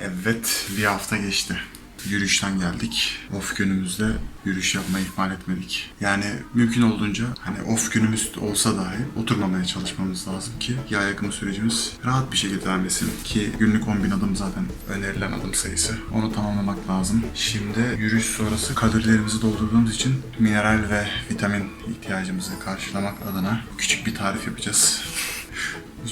Evet, bir hafta geçti. Yürüyüşten geldik. Off günümüzde yürüyüş yapmayı ihmal etmedik. Yani mümkün olduğunca hani off günümüz olsa dahi oturmamaya çalışmamız lazım ki yağ yakımı sürecimiz rahat bir şekilde devam etsin. Ki günlük 10 bin adım zaten önerilen adım sayısı. Onu tamamlamak lazım. Şimdi yürüyüş sonrası kalorilerimizi doldurduğumuz için mineral ve vitamin ihtiyacımızı karşılamak adına küçük bir tarif yapacağız.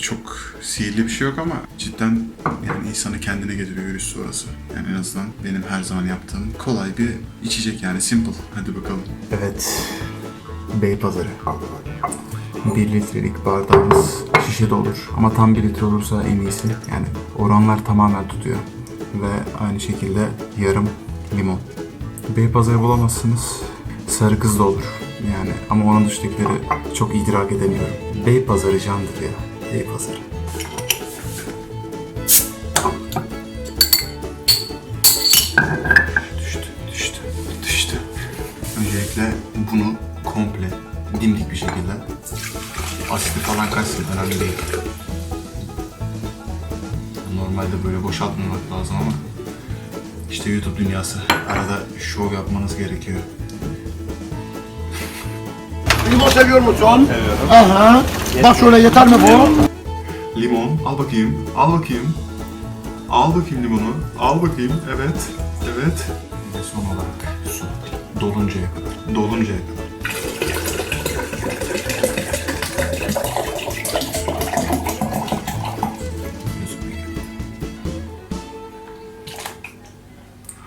Çok sihirli bir şey yok ama cidden yani insanı kendine getiriyor yürüyüş sonrası. Yani en azından benim her zaman yaptığım kolay bir içecek yani simple. Hadi bakalım. Evet. Beypazarı. 1 litrelik bardağımız şişede olur. Ama tam 1 litre olursa en iyisi. Yani oranlar tamamen tutuyor. Ve aynı şekilde yarım limon. Beypazarı bulamazsınız. Sarı kız da olur. Yani ama onun dışındakileri çok idrak edemiyorum. Beypazarı candır ya. Beypazarı. Düştü, düştü, düştü. Öncelikle bunu komple dimdik bir şekilde asitli falan kaçsın önemli değil. Normalde böyle boşaltmamak lazım ama işte YouTube dünyası. Arada şov yapmanız gerekiyor. Limon seviyor musun? Seviyorum. Aha. Bak şöyle yeter mi bu? Limon, al bakayım, al bakayım. Al bakayım limonu, al bakayım, evet, evet. Ve son olarak su. Doluncaya kadar, doluncaya kadar.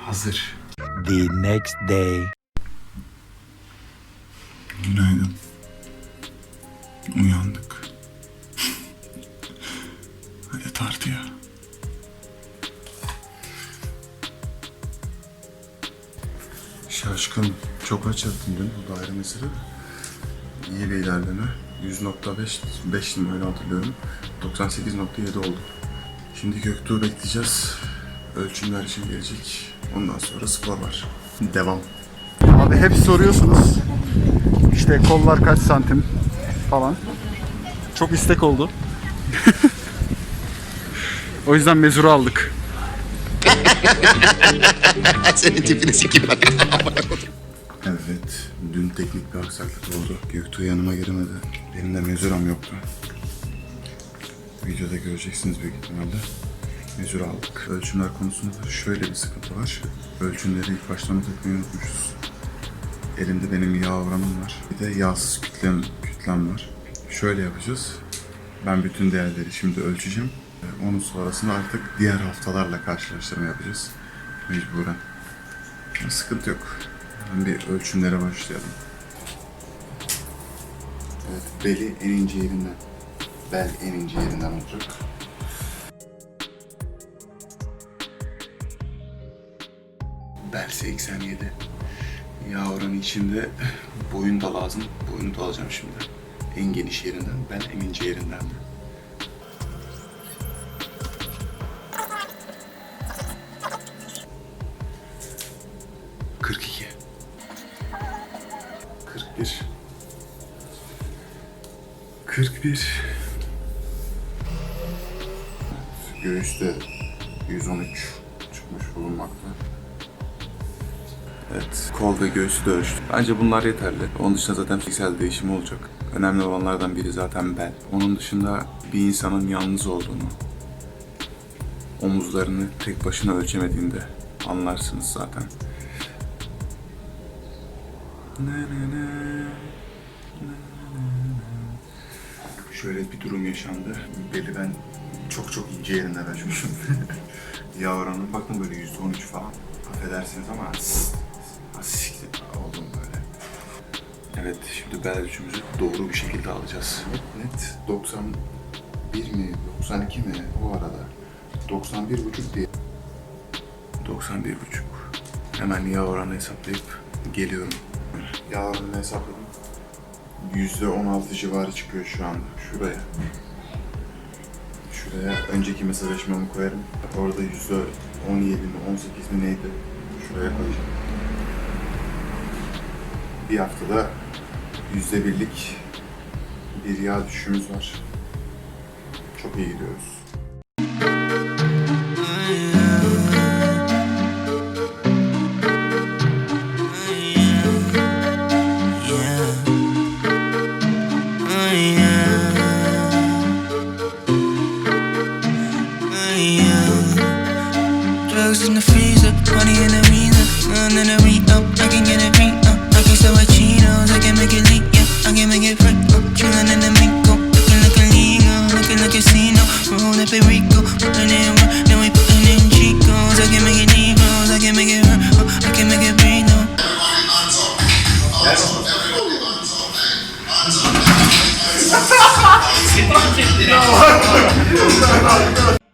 Hazır. the next day. Günaydın. Uyandık. Hadi tartıya. Şaşkın. Çok aç yattım dün. O da ayrı mesele de. İyi bir ilerleme. 100.5 5 mi öyle hatırlıyorum. 98.7 oldu. Şimdi Göktuğ'u bekleyeceğiz. Ölçümler için gelecek. Ondan sonra spor var. Devam. Abi hep soruyorsunuz. İşte kollar kaç santim falan. Çok istek oldu. o yüzden mezuru aldık. Evet, dün teknik bir aksaklık oldu. Göktuğ yanıma giremedi. Benim de mezuram yoktu. Videoda göreceksiniz büyük ihtimalle. Mezur aldık. Ölçümler konusunda da şöyle bir sıkıntı var. Ölçümleri ilk baştan takmayı unutmuşuz. Elimde benim yağ oranım var. Bir de yağsız kütlem, kütlem var. Şöyle yapacağız. Ben bütün değerleri şimdi ölçeceğim. Onun sonrasında artık diğer haftalarla karşılaştırma yapacağız. Mecburen. Sıkıntı yok. Hemen bir ölçümlere başlayalım. Evet, beli en ince yerinden. Bel en ince yerinden olacak. Bel 87. Yağ oranı içinde boyun da lazım. Boyunu da alacağım şimdi. En geniş yerinden, bel en ince yerinden de. Kırk iki. 41 41 Göğüste 113 çıkmış bulunmakta. Evet, kol ve göğüsü de. Bence bunlar yeterli. Onun dışında zaten fiziksel değişim olacak. Önemli olanlardan biri zaten bel. Onun dışında bir insanın yalnız olduğunu, omuzlarını tek başına ölçemediğinde anlarsınız zaten. Şöyle bir durum yaşandı. Beli ben çok çok ince yerinden ölçmüşüm. Yağ oranı bakın böyle yüzde on üç falan. Affedersiniz ama oldum böyle. Evet şimdi bel ölçümüzü doğru bir şekilde alacağız. Net 91 mi 92 mi o arada. 91 buçuk diye. 91 buçuk. Hemen yağ oranı hesaplayıp geliyorum. Yağ oranını hesapladım. Yüzde 16 civarı çıkıyor şu anda. Şuraya. Şuraya önceki mesajlaşmamı koyarım. Orada yüzde 17 mi 18 mi neydi? Şuraya koyacağım bir haftada yüzde birlik bir yağ düşüşümüz var. Çok iyi gidiyoruz. İn the freezer, money in the means, none in re-up, I can get it So I Chinos, I can make it lean, yeah, I can make it right. Oh, uh, chillin' in the mingo, looking like a lingo, oh, looking like a casino. Rollin' up in Rico, puttin' in work, then we puttin' in Chicos. I can make it Negroes, I can make it hurt, oh, I can make it Reno. no,